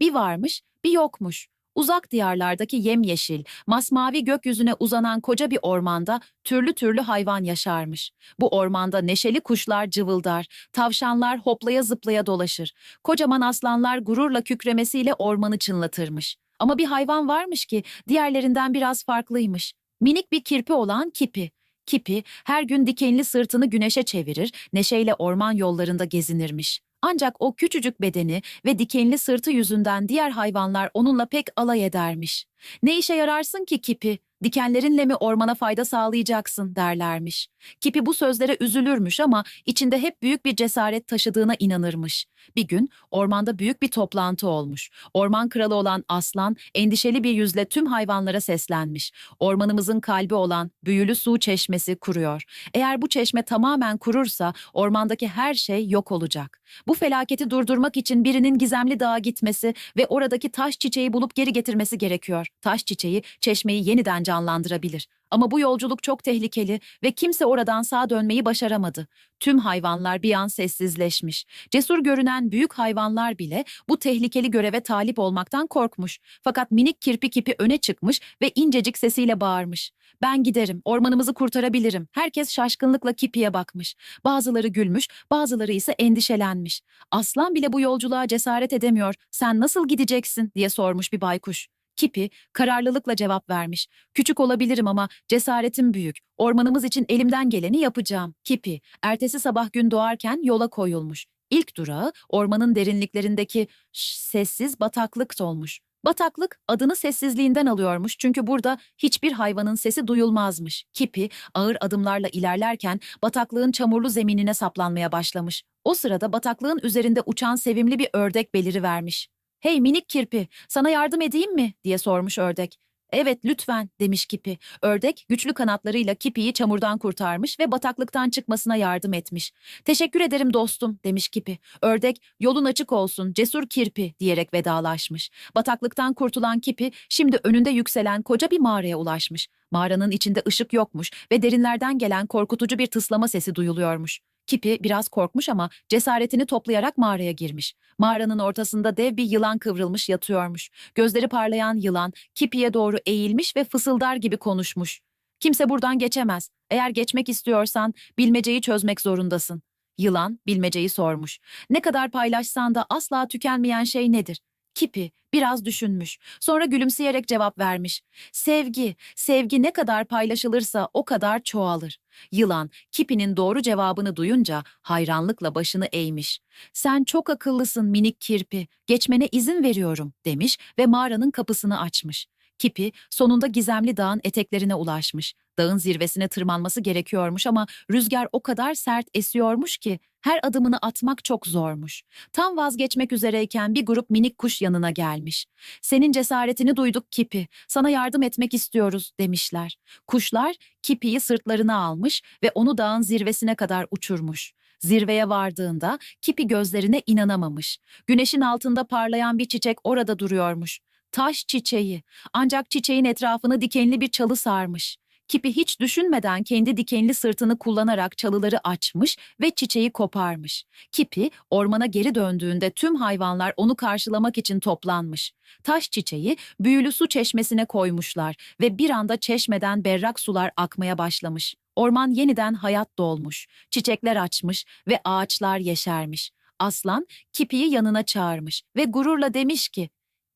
Bir varmış, bir yokmuş. Uzak diyarlardaki yemyeşil, masmavi gökyüzüne uzanan koca bir ormanda türlü türlü hayvan yaşarmış. Bu ormanda neşeli kuşlar cıvıldar, tavşanlar hoplaya zıplaya dolaşır. Kocaman aslanlar gururla kükremesiyle ormanı çınlatırmış. Ama bir hayvan varmış ki diğerlerinden biraz farklıymış. Minik bir kirpi olan Kipi. Kipi her gün dikenli sırtını güneşe çevirir, neşeyle orman yollarında gezinirmiş. Ancak o küçücük bedeni ve dikenli sırtı yüzünden diğer hayvanlar onunla pek alay edermiş. Ne işe yararsın ki Kipi? Dikenlerinle mi ormana fayda sağlayacaksın derlermiş. Kipi bu sözlere üzülürmüş ama içinde hep büyük bir cesaret taşıdığına inanırmış. Bir gün ormanda büyük bir toplantı olmuş. Orman kralı olan aslan endişeli bir yüzle tüm hayvanlara seslenmiş. Ormanımızın kalbi olan büyülü su çeşmesi kuruyor. Eğer bu çeşme tamamen kurursa ormandaki her şey yok olacak. Bu felaketi durdurmak için birinin gizemli dağa gitmesi ve oradaki taş çiçeği bulup geri getirmesi gerekiyor. Taş çiçeği çeşmeyi yeniden canlandırabilir. Ama bu yolculuk çok tehlikeli ve kimse oradan sağ dönmeyi başaramadı. Tüm hayvanlar bir an sessizleşmiş. Cesur görünen büyük hayvanlar bile bu tehlikeli göreve talip olmaktan korkmuş. Fakat minik kirpi kipi öne çıkmış ve incecik sesiyle bağırmış. Ben giderim, ormanımızı kurtarabilirim. Herkes şaşkınlıkla kipiye bakmış. Bazıları gülmüş, bazıları ise endişelenmiş. Aslan bile bu yolculuğa cesaret edemiyor. Sen nasıl gideceksin diye sormuş bir baykuş. Kipi kararlılıkla cevap vermiş. Küçük olabilirim ama cesaretim büyük. Ormanımız için elimden geleni yapacağım. Kipi, ertesi sabah gün doğarken yola koyulmuş. İlk durağı ormanın derinliklerindeki sessiz bataklık olmuş. Bataklık adını sessizliğinden alıyormuş çünkü burada hiçbir hayvanın sesi duyulmazmış. Kipi ağır adımlarla ilerlerken bataklığın çamurlu zeminine saplanmaya başlamış. O sırada bataklığın üzerinde uçan sevimli bir ördek beliri vermiş. Hey minik kirpi, sana yardım edeyim mi? diye sormuş ördek. Evet lütfen demiş Kipi. Ördek güçlü kanatlarıyla Kipi'yi çamurdan kurtarmış ve bataklıktan çıkmasına yardım etmiş. Teşekkür ederim dostum demiş Kipi. Ördek yolun açık olsun cesur kirpi diyerek vedalaşmış. Bataklıktan kurtulan Kipi şimdi önünde yükselen koca bir mağaraya ulaşmış. Mağaranın içinde ışık yokmuş ve derinlerden gelen korkutucu bir tıslama sesi duyuluyormuş. Kipi biraz korkmuş ama cesaretini toplayarak mağaraya girmiş. Mağaranın ortasında dev bir yılan kıvrılmış yatıyormuş. Gözleri parlayan yılan Kipi'ye doğru eğilmiş ve fısıldar gibi konuşmuş. Kimse buradan geçemez. Eğer geçmek istiyorsan bilmeceyi çözmek zorundasın. Yılan bilmeceyi sormuş. Ne kadar paylaşsan da asla tükenmeyen şey nedir? Kipi biraz düşünmüş. Sonra gülümseyerek cevap vermiş. Sevgi, sevgi ne kadar paylaşılırsa o kadar çoğalır. Yılan, Kipi'nin doğru cevabını duyunca hayranlıkla başını eğmiş. Sen çok akıllısın minik kirpi, geçmene izin veriyorum demiş ve mağaranın kapısını açmış. Kipi sonunda gizemli dağın eteklerine ulaşmış. Dağın zirvesine tırmanması gerekiyormuş ama rüzgar o kadar sert esiyormuş ki her adımını atmak çok zormuş. Tam vazgeçmek üzereyken bir grup minik kuş yanına gelmiş. Senin cesaretini duyduk Kipi, sana yardım etmek istiyoruz demişler. Kuşlar Kipi'yi sırtlarına almış ve onu dağın zirvesine kadar uçurmuş. Zirveye vardığında Kipi gözlerine inanamamış. Güneşin altında parlayan bir çiçek orada duruyormuş. Taş çiçeği. Ancak çiçeğin etrafını dikenli bir çalı sarmış. Kipi hiç düşünmeden kendi dikenli sırtını kullanarak çalıları açmış ve çiçeği koparmış. Kipi ormana geri döndüğünde tüm hayvanlar onu karşılamak için toplanmış. Taş çiçeği büyülü su çeşmesine koymuşlar ve bir anda çeşmeden berrak sular akmaya başlamış. Orman yeniden hayat dolmuş. Çiçekler açmış ve ağaçlar yeşermiş. Aslan Kipi'yi yanına çağırmış ve gururla demiş ki,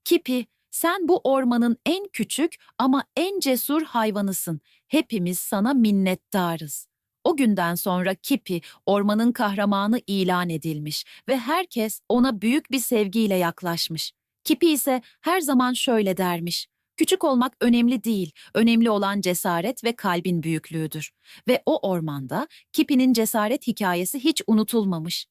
Kipi, sen bu ormanın en küçük ama en cesur hayvanısın. Hepimiz sana minnettarız. O günden sonra Kipi ormanın kahramanı ilan edilmiş ve herkes ona büyük bir sevgiyle yaklaşmış. Kipi ise her zaman şöyle dermiş. Küçük olmak önemli değil, önemli olan cesaret ve kalbin büyüklüğüdür. Ve o ormanda Kipi'nin cesaret hikayesi hiç unutulmamış.